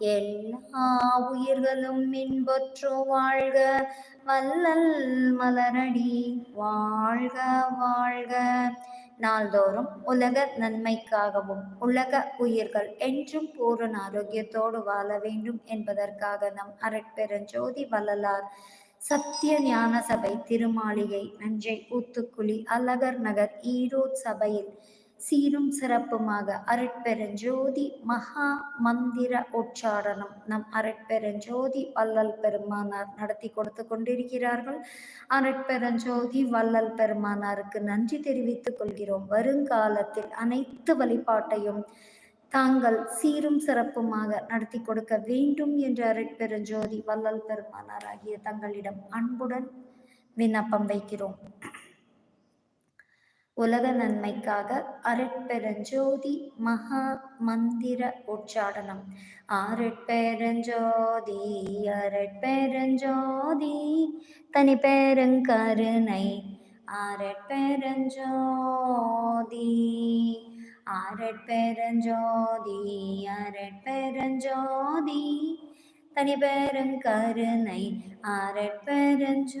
எல்லா உயிர்களும் இன்பொற்று வாழ்க. வல்லல் மலரடி வாழ்க வாழ்க. நாள்தோறும் உலக நன்மைக்காகவும் உலக உயிர்கள் என்றும் பூரண ஆரோக்கியத்தோடு வாழ வேண்டும் என்பதற்காக நம் அரட்பெருஞ்சோதி வள்ளலார் சத்திய ஞான சபை திருமாளிகை நஞ்சை ஊத்துக்குழி அழகர் நகர் ஈரோட் சபையில் சீரும் சிறப்புமாக அரட்பெருஞ்சோதி மகா மந்திர உச்சாரணம் நம் அருட்பெருஞ்சோதி வள்ளல் பெருமானார் நடத்தி கொடுத்து கொண்டிருக்கிறார்கள். அரட்பெருஞ்சோதி வள்ளல் பெருமானாருக்கு நன்றி தெரிவித்துக் கொள்கிறோம். வருங்காலத்தில் அனைத்து வழிபாட்டையும் தாங்கள் சீரும் சிறப்புமாக நடத்தி கொடுக்க வேண்டும் என்று அரட்பெருஞ்சோதி வள்ளல் பெருமானார் ஆகிய தங்களிடம் அன்புடன் விண்ணப்பம் வைக்கிறோம். உலக நன்மைக்காக அருட்பெருஞ்சோதி மகா மந்திர உச்சாடனம் அரட்பெருஞ்சோதி அருட்பெருஞ்சோதி தனி பெருங்கருணை அரட்பெருஞ்சோதி அரட்பெருஞ்சோதி அரட்பெருஞ்சோதி தனி பெருங்கருணை அரட்பெருஞ்சோதி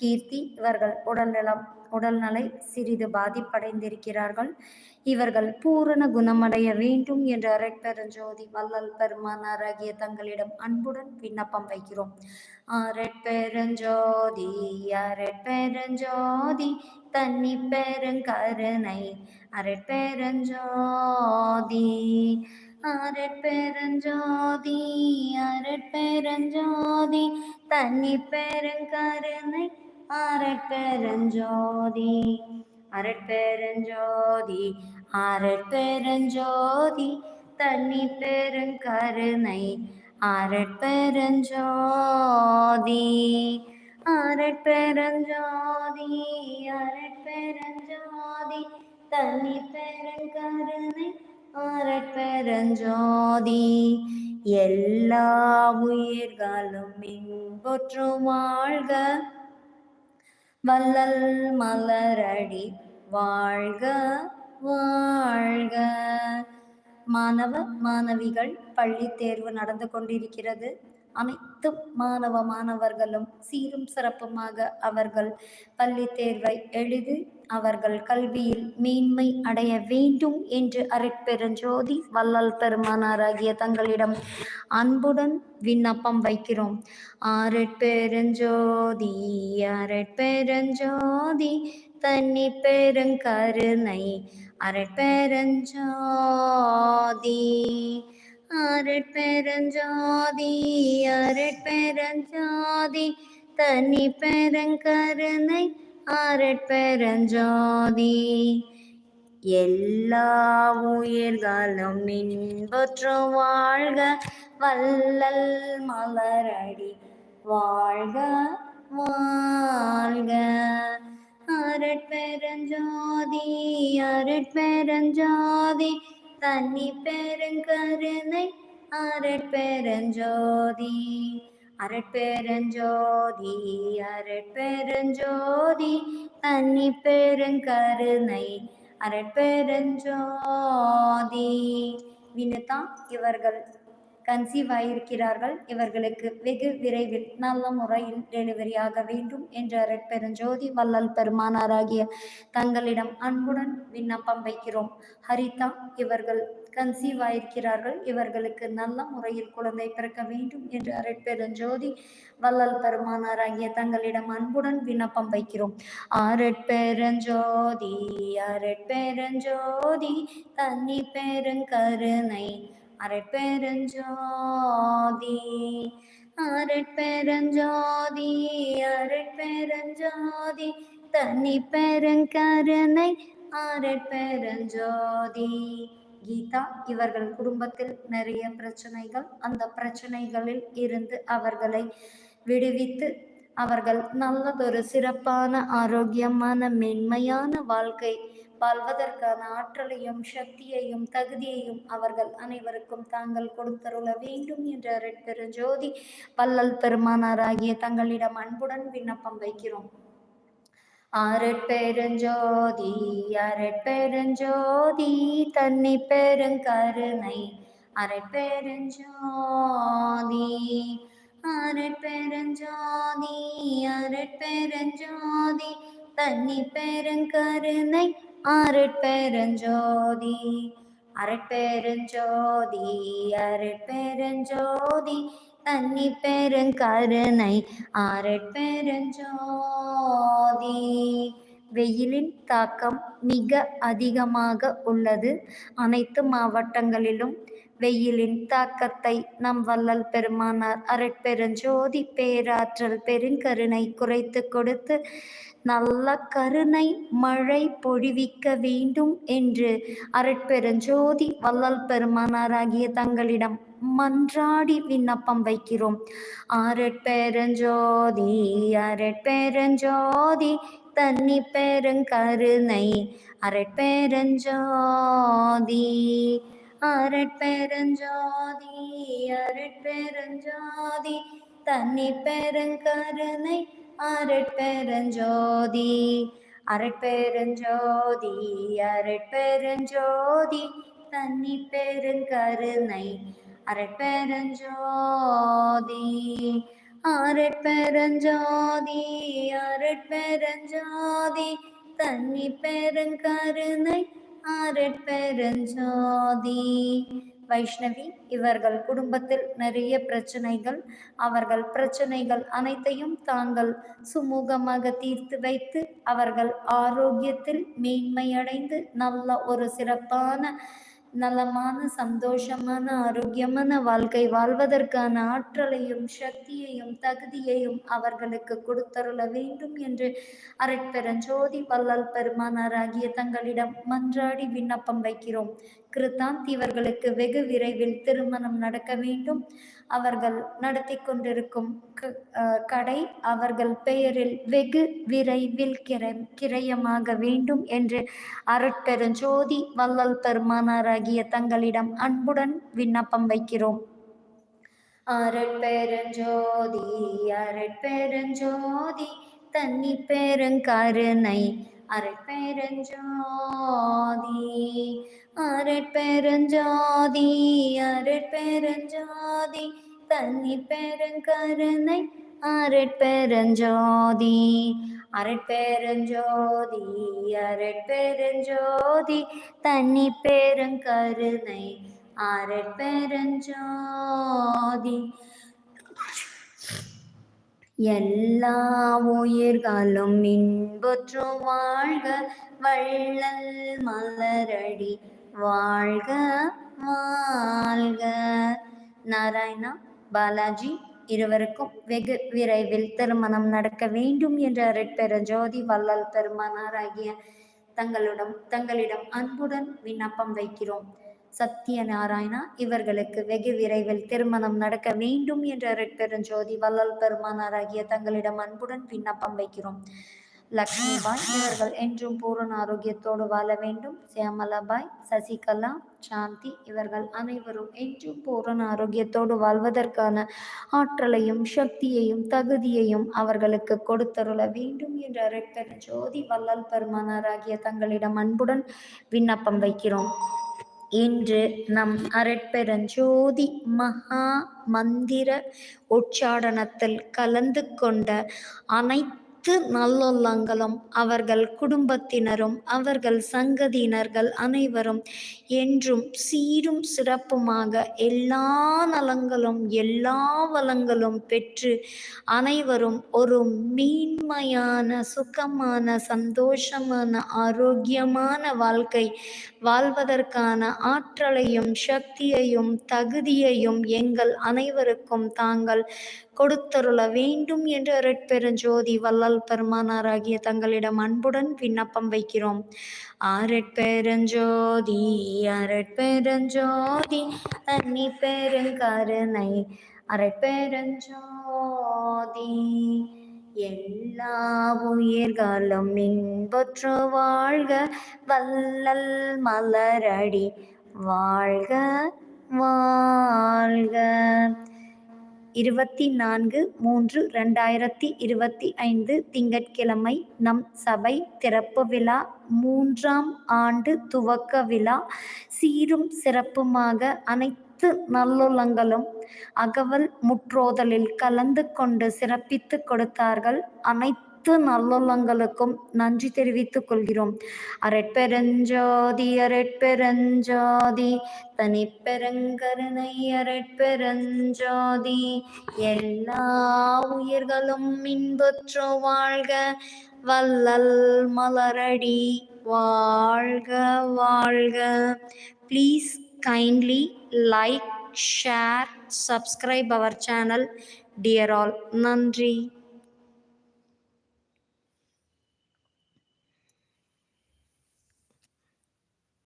கீர்த்தி இவர்கள் உடல்நலம் உடல்நலை சிறிது பாதிப்படைந்திருக்கிறார்கள். இவர்கள் பூரண குணமடைய வேண்டும் என்று அரட்பெருஞ்சோதி வல்லல் பெருமானார் ஆகிய தங்களிடம் அன்புடன் விண்ணப்பம் வைக்கிறோம். அரட்பெருஞ்சோதி அரட்பெருஞ்சோதி தன்னி பெருங்கருணை அரட்பெருஞ்சோதி அரட்பெருஞ்சோதி அரட்பெருஞ்சோதி தன்னி பெருங்கருணை அரட்பெருஞ்சோதி அரட்பெருஞ்சோதி அரட்பெருஞ்சோதி தண்ணி பெருங்கருணை அரட்பெருஞ்சோதி அரட்பெருஞ்சோதி அரட்பெருஞ்சோதி தண்ணி பெருங்கருணை அரட்பெருஞ்சோதி எல்லா உயிர்களும் இன்பொற்று வாழ்க. வல்லல் மலரடி வாழ்க வாழ்க. மாணவ மாணவிகள் பள்ளி தேர்வு நடந்து கொண்டிருக்கிறது. அனைத்து மாணவ மாணவர்களும் சீரும் சிறப்புமாக அவர்கள் பள்ளி தேர்வை எழுதி அவர்கள் கல்வியில் மேன்மை அடைய வேண்டும் என்று அரட்பெருஞ்சோதி வள்ளல் பெருமானாராகிய தங்களிடம் அன்புடன் விண்ணப்பம் வைக்கிறோம். அரட்பெருஞ்சோதி அரட்பெருஞ்சோதி தன்னி பெருங்கருணை அரட்பெருஞ்சோதி அரட்பெருஞ்சாதி அரட்பெருஞ்சாதி தனி பெருங்கருணை அரட்பெருஞ்சோதி எல்லா உயிர்களும் இன்பற்று வாழ்க வல்லல் மலரடி வாழ்க வாழ்க. அரட்பெரஞ்சாதி அரட்பெரஞ்சாதி தன்னி பெருங்கருணை அரட்பெருஞ்சோதி அரட்பெருஞ்சோதி அரட்பெருஞ்சோதி தன்னி பெருங்கருணை அரட்பெருஞ்சோதி. வினுதா இவர்கள் கன்சீவ் ஆயிருக்கிறார்கள் இவர்களுக்கு வெகு விரைவில் நல்ல முறையில் டெலிவரி ஆக வேண்டும் என்ற அரட்பெருஞ்சோதி வள்ளல் பெருமானாராகிய தங்களிடம் அன்புடன் விண்ணப்பம் வைக்கிறோம். ஹரிதா இவர்கள் கன்சீவ் ஆயிருக்கிறார்கள். இவர்களுக்கு நல்ல முறையில் குழந்தை பிறக்க வேண்டும் என்று அரட்பெருஞ்சோதி வள்ளல் பெருமானாராகிய தங்களிடம் அன்புடன் விண்ணப்பம் வைக்கிறோம். அரட்பெருஞ்சோதி அரட்பெருஞ்சோதி தன்னி பெருங்கருணை அரட்பெருஞ்சோதி அரட்பெருஞ்சோதி அரட்பெருஞ்சோதி தனி பெருங்கருணை அரட்பெருஞ்சோதி கீதா இவர்கள் குடும்பத்தில் நிறைய பிரச்சனைகள். அந்த பிரச்சனைகளில் இருந்து அவர்களை விடுவித்து அவர்கள் நல்லதொரு சிறப்பான ஆரோக்கியமான மென்மையான வாழ்க்கை வாழ்வதற்கான ஆற்றலையும் சக்தியையும் தகுதியையும் அவர்கள் அனைவருக்கும் தாங்கள் கொடுத்தருள வேண்டும் என்ற ஜோதி பல்லல் பெருமானார் பெருமானாராகிய தங்களிடம் அன்புடன் விண்ணப்பம் வைக்கிறோம். அருட்பெருஞ்சோதி அருட்பெருஞ்சோதி தன்னி பெருங்கருணை அருட்பெருஞ்சோதி அருட்பெருஞ்சோதி அருட்பெருஞ்சோதி தன்னி பெருங்கருணை அருட்பெருஞ்சோதி அருட்பெருஞ்சோதி அருட்பெருஞ்சோதி தன்னி பெருங்கருணை ஆரட்பெருஞ்சோதி வெயிலின் தாக்கம் மிக அதிகமாக உள்ளது. அனைத்து மாவட்டங்களிலும் வெயிலின் தாக்கத்தை நம் வள்ளல் பெருமானார் அரட்பெருஞ்சோதி பேராற்றல் பெருங்கருணை குறைத்து கொடுத்து நல்ல கருணை மழை பொழிவிக்க வேண்டும் என்று அரட்பெருஞ்சோதி வள்ளல் பெருமானாராகிய தங்களிடம் மன்றாடி விண்ணப்பம் வைக்கிறோம். ஆரட்பெருஞ்சோதி அரட்பெருஞ்சோதி தன்னி பெருங்கருணை அரட்பெருஞ்சோதி அரட்பெருஞ்சோதி அரட்பெருஞ்சோதி தன்னி பெருங்கருணை அரட்பெருஞ்சோதி அரட்பெருஞ்சோதி அரட்பெருஞ்சோதி தன்னி பெருங்கருணை அரட்பெருஞ்சோதி அரட்பெருஞ்சோதி அரட்பெருஞ்சோதி தன்னி பெருங்கருணை அரட்பெருஞ்சோதி. வைஷ்ணவி இவர்கள் குடும்பத்தில் நிறைய பிரச்சனைகள். அவர்கள் பிரச்சனைகள் அனைத்தையும் தாங்கள் சுமூகமாக தீர்த்து வைத்து அவர்கள் ஆரோக்கியத்தில் மேன்மையடைந்து நல்ல ஒரு சிறப்பான நலமான சந்தோஷமான ஆரோக்கியமான வாழ்க்கை வாழ்வதற்கான ஆற்றலையும் சக்தியையும் தகுதியையும் அவர்களுக்கு கொடுத்தருள வேண்டும் என்று அரட்பெருஞ்சோதி பல்லல் பெருமானாராகிய தங்களிடம் மன்றாடி விண்ணப்பம் வைக்கிறோம். கிருத்தாந்த் இவர்களுக்கு வெகு விரைவில் திருமணம் நடக்க வேண்டும். அவர்கள் நடத்தி கொண்டிருக்கும் கடை அவர்கள் பெயரில் வெகு விரைவில் கிரை கிரயமாக வேண்டும் என்று அருட்பெருஞ்சோதி வள்ளல் பெருமானாராகிய தங்களிடம் அன்புடன் விண்ணப்பம் வைக்கிறோம். அருட்பெருஞ்சோதி அருட்பெருஞ்சோதி தன்னி பெருங்கருணை அருட்பெருஞ்சோதி அரட்பெருஞ்சாதி அரட்பெருஞ்சாதி தன்னி பெருங்கருணை அரட்பெருஞ்சாதி அரட்பெருஞ்சோதி அரட்பெருஞ்சோதி தன்னி பெருங்கருணை அரட்பெருஞ்சோதி. எல்லா உயிர்களும் இன்புற்று வாழ்க வள்ளல் மலரடி. வாழ்க வாழ்க. நாராயணா பாலாஜி இருவருக்கும் வெகு விரைவில் திருமணம் நடக்க வேண்டும் என்று அருட்பெற ஜோதி வள்ளல் பெருமானாராகிய தங்களிடம் தங்களிடம் அன்புடன் விண்ணப்பம் வைக்கிறோம். சத்திய நாராயணா இவர்களுக்கு வெகு விரைவில் திருமணம் நடக்க வேண்டும் என்று அருட்பெருஞ்சோதி வள்ளல் பெருமானாராகிய தங்களிடம் அன்புடன் விண்ணப்பம் வைக்கிறோம். லக்ஷ்மிபாய் இவர்கள் என்றும் பூரண ஆரோக்கியத்தோடு வாழ வேண்டும். சியாமலாபாய் சசிகலா சாந்தி இவர்கள் அனைவரும் என்றும் பூரண ஆரோக்கியத்தோடு வாழ்வதற்கான ஆற்றலையும் சக்தியையும் தகுதியையும் அவர்களுக்கு கொடுத்தருள வேண்டும் என்று அரைப்பெற ஜோதி வல்லல் பெருமானாராகிய தங்களிடம் அன்புடன் விண்ணப்பம் வைக்கிறோம். இன்று நம் அரட்பெருஞ்சோதி மகா மந்திர உச்சாடனத்தில் கலந்து கொண்ட அனைத்து பத்து நல்லொல்லங்களும் அவர்கள் குடும்பத்தினரும் அவர்கள் சங்கதியினர்கள் அனைவரும் என்றும் சீரும் சிறப்புமாக எல்லா நலங்களும் எல்லா வளங்களும் பெற்று அனைவரும் ஒரு மீன்மையான சுகமான சந்தோஷமான ஆரோக்கியமான வாழ்க்கை வாழ்வதற்கான ஆற்றலையும் சக்தியையும் தகுதியையும் எங்கள் அனைவருக்கும் தாங்கள் கொடுத்தருள வேண்டும் என்று அருட்பெருஞ்சோதி வல்லல் பெருமானாராகிய தங்களிடம் அன்புடன் விண்ணப்பம் வைக்கிறோம். அரட்பெருஞ்சோதி அரட்பெருஞ்சோதி தன்னி பெருங்கருணை. அரட்பெருஞ்சோதி எல்லா உயிர்களும் இன்பற்று வாழ்க வல்லல் மலரடி. வாழ்க வாழ்க. இருபத்தி நான்கு மூன்று ரெண்டாயிரத்தி இருபத்தி ஐந்து திங்கட்கிழமை நம் சபை திறப்பு விழா மூன்றாம் ஆண்டு துவக்க விழா. சீரும் சிறப்புமாக அனைத்து நல்லுள்ளங்களும் அகவல் முற்றோதலில் கலந்து கொண்டு சிறப்பித்து கொடுத்தார்கள். அனைத்து நல்லுள்ளங்களுக்கும் நன்றி தெரிவித்துக் கொள்கிறோம். அரட்பெருஞ்சாதி அரட்பெருஞ்சாதி தனிப்பெருங்கருணை அரட்பெருஞ்சாதி எல்லா உயிர்களும் இன்புற்று வாழ்க வல்லல் மலரடி வாழ்க வாழ்க. Please kindly like share subscribe our channel dear all நன்றி.